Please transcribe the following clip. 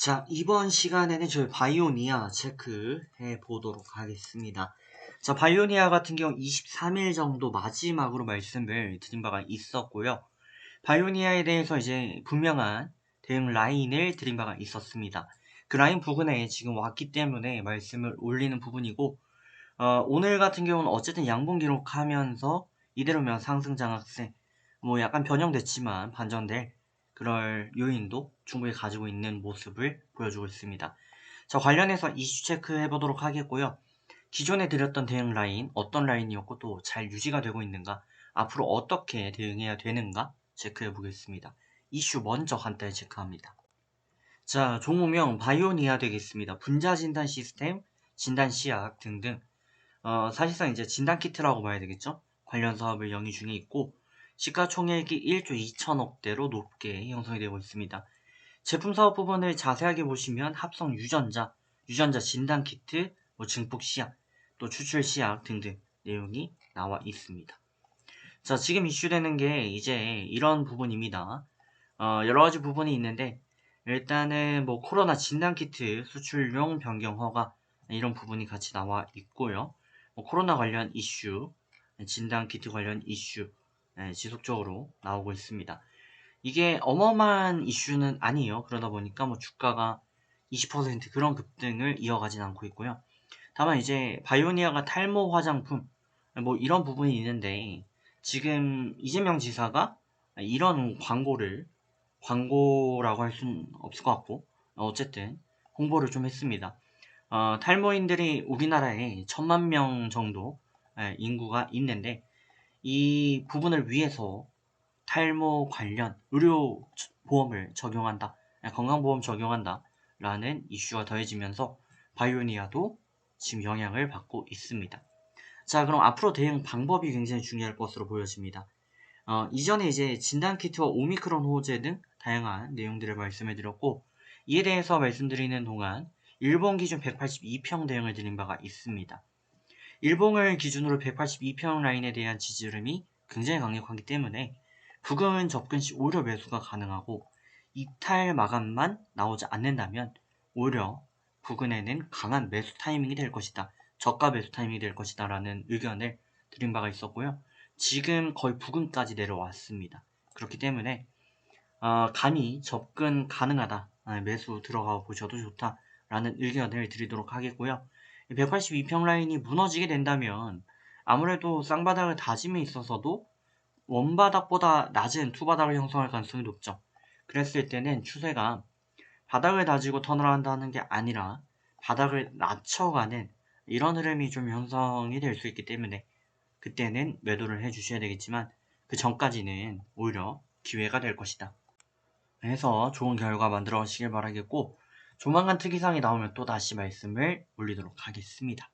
자, 이번 시간에는 저희 바이오니아 체크해 보도록 하겠습니다. 자, 바이오니아 같은 경우 23일 정도 마지막으로 말씀을 드린 바가 있었고요. 바이오니아에 대해서 이제 분명한 대응 라인을 드린 바가 있었습니다. 그 라인 부분에 지금 왔기 때문에 말씀을 올리는 부분이고, 어, 오늘 같은 경우는 어쨌든 양봉 기록하면서 이대로면 상승 장악세, 뭐 약간 변형됐지만 반전될 그럴 요인도 충분히 가지고 있는 모습을 보여주고 있습니다. 자, 관련해서 이슈 체크해 보도록 하겠고요. 기존에 드렸던 대응 라인, 어떤 라인이었고 또 잘 유지가 되고 있는가, 앞으로 어떻게 대응해야 되는가 체크해 보겠습니다. 이슈 먼저 간단히 체크합니다. 자, 종목명 바이오니아 되겠습니다. 분자 진단 시스템, 진단 시약 등등. 어, 사실상 이제 진단 키트라고 봐야 되겠죠? 관련 사업을 영위 중에 있고, 시가총액이 1조 2천억대로 높게 형성이 되고 있습니다. 제품 사업 부분을 자세하게 보시면 합성 유전자, 유전자 진단 키트, 뭐 증폭 시약, 또 추출 시약 등등 내용이 나와 있습니다. 자, 지금 이슈되는 게 이제 이런 부분입니다. 어, 여러 가지 부분이 있는데 일단은 뭐 코로나 진단 키트 수출용 변경 허가 이런 부분이 같이 나와 있고요. 뭐 코로나 관련 이슈, 진단 키트 관련 이슈 네, 지속적으로 나오고 있습니다. 이게 어마어마한 이슈는 아니에요. 그러다 보니까 뭐 주가가 20% 그런 급등을 이어가진 않고 있고요. 다만 이제 바이오니아가 탈모 화장품 뭐 이런 부분이 있는데 지금 이재명 지사가 이런 광고를 광고라고 할 수는 없을 것 같고 어쨌든 홍보를 좀 했습니다. 어, 탈모인들이 우리나라에 천만 명 정도 예, 인구가 있는데 이 부분을 위해서 탈모 관련 의료 보험을 적용한다, 건강보험 적용한다 라는 이슈가 더해지면서 바이오니아도 지금 영향을 받고 있습니다. 자, 그럼 앞으로 대응 방법이 굉장히 중요할 것으로 보여집니다. 어, 이전에 이제 진단키트와 오미크론 호재 등 다양한 내용들을 말씀해 드렸고, 이에 대해서 말씀드리는 동안 일본 기준 182평 대응을 드린 바가 있습니다. 일봉을 기준으로 182평 라인에 대한 지지름이 굉장히 강력하기 때문에 부근 접근 시 오히려 매수가 가능하고 이탈 마감만 나오지 않는다면 오히려 부근에는 강한 매수 타이밍이 될 것이다. 저가 매수 타이밍이 될 것이다. 라는 의견을 드린 바가 있었고요. 지금 거의 부근까지 내려왔습니다. 그렇기 때문에 어, 감히 접근 가능하다. 아, 매수 들어가 보셔도 좋다. 라는 의견을 드리도록 하겠고요. 182평 라인이 무너지게 된다면 아무래도 쌍바닥을 다짐에 있어서도 원바닥보다 낮은 투바닥을 형성할 가능성이 높죠. 그랬을 때는 추세가 바닥을 다지고 턴을 한다는 게 아니라 바닥을 낮춰가는 이런 흐름이 좀 형성이 될 수 있기 때문에 그때는 매도를 해 주셔야 되겠지만 그 전까지는 오히려 기회가 될 것이다. 해서 좋은 결과 만들어 가시길 바라겠고 조만간 특이사항이 나오면 또 다시 말씀을 올리도록 하겠습니다.